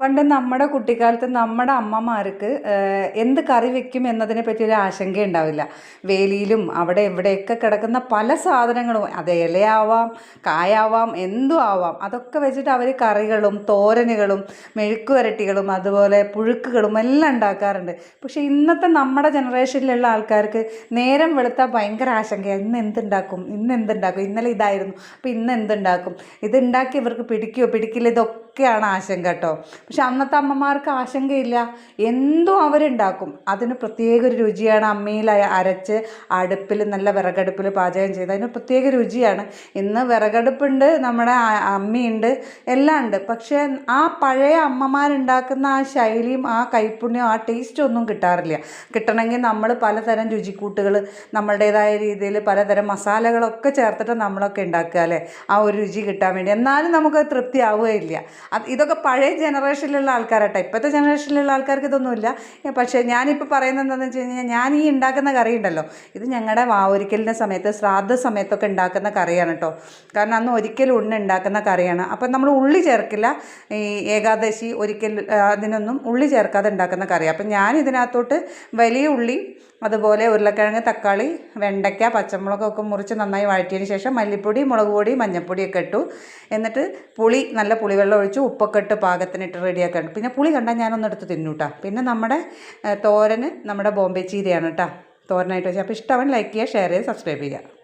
പണ്ട് നമ്മുടെ കുട്ടിക്കാലത്ത് നമ്മുടെ അമ്മമാർക്ക് എന്ത് കറി വെക്കും എന്നതിനെ പറ്റി ഒരു ആശങ്ക ഉണ്ടാവില്ല. വേലിയിലും അവിടെ ഇവിടെയൊക്കെ കിടക്കുന്ന പല സാധനങ്ങളും അത് ഇലയാവാം കായാവാം എന്തും ആവാം. അതൊക്കെ വെച്ചിട്ട് അവർ കറികളും തോരനുകളും മെഴുക്ക് വരട്ടികളും അതുപോലെ പുഴുക്കുകളും എല്ലാം ഉണ്ടാക്കാറുണ്ട്. പക്ഷേ ഇന്നത്തെ നമ്മുടെ ജനറേഷനിലുള്ള ആൾക്കാർക്ക് നേരം വെളുത്താൽ ഭയങ്കര ആശങ്കയാണ് ഇന്ന് എന്തുണ്ടാക്കും? ഇന്ന് എന്തുണ്ടാക്കും? ഇന്നലെ ഇതായിരുന്നു. അപ്പോൾ ഇന്ന് എന്തുണ്ടാക്കും? ഇതുണ്ടാക്കി ഇവർക്ക് പിടിക്കുമോ പിടിക്കില്ല. ഇതൊക്കെയാണ് ആശങ്ക കേട്ടോ. പക്ഷെ അന്നത്തെ അമ്മമാർക്ക് ആശങ്കയില്ല. എന്തും അവരുണ്ടാക്കും. അതിന് പ്രത്യേക ഒരു രുചിയാണ് അമ്മയിൽ അരച്ച് അടുപ്പിൽ നല്ല വിറകടുപ്പിൽ പാചകം ചെയ്ത് അതിന് പ്രത്യേക രുചിയാണ്. ഇന്ന് വിറകടുപ്പുണ്ട് നമ്മുടെ അമ്മിയുണ്ട് എല്ലാം ഉണ്ട്. പക്ഷേ ആ പഴയ അമ്മമാരുണ്ടാക്കുന്ന ആ ശൈലിയും ആ കൈപ്പുണ്യവും ആ ടേസ്റ്റും ഒന്നും കിട്ടാറില്ല. കിട്ടണമെങ്കിൽ നമ്മൾ പലതരം രുചിക്കൂട്ടുകൾ നമ്മളുടേതായ രീതിയിൽ പലതരം മസാലകളൊക്കെ ചേർത്തിട്ട് നമ്മളൊക്കെ ഉണ്ടാക്കുക അല്ലേ? ആ ഒരു രുചി കിട്ടാൻ വേണ്ടി. എന്നാലും നമുക്ക് തൃപ്തിയാവുകയില്ല. ഇതൊക്കെ പഴയ ജനറേഷനിലുള്ള ആൾക്കാരട്ടെ. ഇപ്പോഴത്തെ ജനറേഷനിലുള്ള ആൾക്കാർക്ക് ഇതൊന്നുമില്ല. പക്ഷേ ഞാനിപ്പോൾ പറയുന്നത് എന്താണെന്ന് വെച്ച് കഴിഞ്ഞാൽ ഞാൻ ഈ ഉണ്ടാക്കുന്ന കറി ഉണ്ടല്ലോ. ഇത് ഞങ്ങളുടെ വാവൊരിക്കലിന്റെ സമയത്ത് ശ്രാദ്ധ സമയത്തൊക്കെ ഉണ്ടാക്കുന്ന കറിയാണ് കേട്ടോ കാരണം അന്ന് ഒരിക്കലും ഉണ്ണ ഉണ്ടാക്കുന്ന കറിയാണ്. അപ്പം നമ്മൾ ഉള്ളി ചേർക്കില്ല. ഈ ഏകാദശി ഒരിക്കൽ അതിനൊന്നും ഉള്ളി ചേർക്കാതെ ഉണ്ടാക്കുന്ന കറി അപ്പം ഞാൻ ഇതിനകത്തോട്ട് വലിയ ഉള്ളി അതുപോലെ ഉരുളക്കിഴങ്ങ് തക്കാളി വെണ്ടയ്ക്ക പച്ചമുളകൊക്കെ മുറിച്ച് നന്നായി വഴറ്റിയതിന് ശേഷം മല്ലിപ്പൊടി മുളക് പൊടി മഞ്ഞൾപ്പൊടിയൊക്കെ ഇട്ടു. എന്നിട്ട് പുളി നല്ല പുളിവെള്ളം ഒഴിച്ച് ഉപ്പൊക്കെ ഇട്ട് പാകത്തിനിട്ട് റെഡിയാക്കണം പിന്നെ പുളി കണ്ടാൽ ഞാനൊന്ന് എടുത്ത് തിന്നൂട്ടാ. പിന്നെ നമ്മുടെ തോരന് നമ്മുടെ ബോംബെ ചീരയാണ് കേട്ടോ തോരനായിട്ട് വെച്ചാൽ അപ്പോൾ ഇഷ്ടമാണ് ലൈക്ക് ചെയ്യുക ഷെയർ ചെയ്യുക സബ്സ്ക്രൈബ് ചെയ്യുക.